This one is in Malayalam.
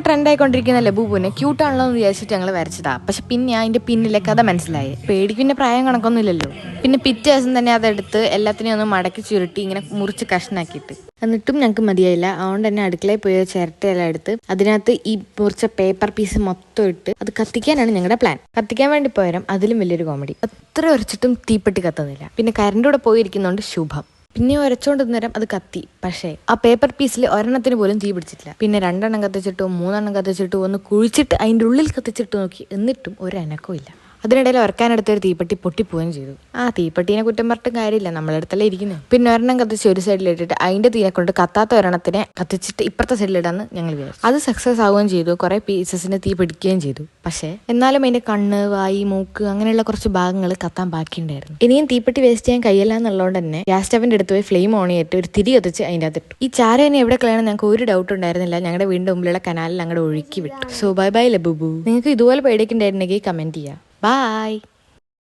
ഇപ്പൊ ട്രെൻഡ് ബൂബുവിനെ? ക്യൂട്ടാണല്ലോ എന്ന് വിചാരിച്ചിട്ട് ഞങ്ങൾ വരച്ചതാ. പക്ഷെ പിന്നെ അതിന്റെ പിന്നിലെ കഥ മനസ്സിലായി. പേടിക്കുന്ന പ്രായം കണക്കൊന്നുമില്ലല്ലോ. പിന്നെ പിറ്റേ ദിവസം തന്നെ അതെടുത്ത് എല്ലാത്തിനെയും ഒന്ന് മടക്കി ചുരുട്ടി ഇങ്ങനെ മുറിച്ച് കഷ്ണാക്കിയിട്ട്. എന്നിട്ടും ഞങ്ങൾക്ക് മതിയായില്ല. അതുകൊണ്ട് തന്നെ അടുക്കളയിൽ പോയ ചിരട്ടയെല്ലാം എടുത്ത് അതിനകത്ത് ഈ മുറിച്ച പേപ്പർ പീസ് മൊത്തം ഇട്ട് അത് കത്തിക്കാനാണ് ഞങ്ങളുടെ പ്ലാൻ കത്തിക്കാൻ വേണ്ടി പോയാലും അതിലും വലിയൊരു കോമഡി അത്ര ഉരച്ചിട്ടും തീപ്പെട്ടി കത്തുന്നില്ല. പിന്നെ കറണ്ട് കൂടെ പോയിരിക്കുന്നതുകൊണ്ട് ശുഭം. പിന്നെ ഒരച്ചോണ്ട് നേരം അത് കത്തി. പക്ഷേ ആ പേപ്പർ പീസിൽ ഒരെണ്ണത്തിന് പോലും തീ പിടിച്ചിട്ടില്ല. പിന്നെ രണ്ടെണ്ണം കത്തിച്ചിട്ടു മൂന്നെണ്ണം കത്തിച്ചിട്ടു ഒന്ന് കുഴിച്ചിട്ട് അതിന്റെ ഉള്ളിൽ കത്തിച്ചിട്ട് നോക്കി. എന്നിട്ടും ഒരു ഇല്ല. അതിനിടയിൽ ഉറക്കാനെടുത്ത ഒരു തീപ്പെട്ടി പൊട്ടിപ്പോവുകയും ചെയ്തു. ആ തീപ്പെട്ടീനെ കുറ്റം പറഞ്ഞിട്ടും കാര്യമില്ല. നമ്മളെടുത്തല്ലേ ഇരിക്കുന്നത് പിന്നെ ഒരെണ്ണം കത്തിച്ച് ഒരു സൈഡിലിട്ടിട്ട് അതിന്റെ തീനെ കൊണ്ട് കത്താത്ത ഒരെണ്ണത്തിനെ കത്തിച്ചിട്ട് ഇപ്പുറത്തെ സൈഡിലിടാന്ന് ഞങ്ങൾ വിചാരിച്ചു. അത് സക്സസ് ആവുകയും ചെയ്തു. കുറെ പീസസിന് തീ പിടിക്കുകയും ചെയ്തു. പക്ഷേ എന്നാലും അതിന്റെ കണ്ണ് വായി മൂക്ക് അങ്ങനെയുള്ള കുറച്ച് ഭാഗങ്ങൾ കത്താൻ ബാക്കിയുണ്ടായിരുന്നു. ഇനിയും തീപ്പെട്ടി വേസ്റ്റ് ചെയ്യാൻ കഴിയില്ല എന്നുള്ളതുകൊണ്ട് തന്നെ ഗ്യാസ് സ്റ്റവിന്റെ അടുത്ത് പോയി ഫ്ലെയിം ഓൺ ചെയ്തിട്ട് ഒരു തിരി കത്തിച്ച് അതിന്റെ അകത്തിട്ടു. ഈ ചാര എവിടെ കളയണം ഞങ്ങൾക്ക് ഒരു ഡൗട്ട് ഉണ്ടായിരുന്നില്ല. ഞങ്ങളുടെ വീടിന്റെ മുമ്പിലുള്ള കനാലിൽ അങ്ങോട്ട് ഒഴുക്കി വിട്ടു. So bye bye Labubu. നിങ്ങൾക്ക് ഇതുപോലെ പേടിക്കുന്നുണ്ടായിരുന്നെങ്കിൽ കമന്റ് ചെയ്യാം. ബൈ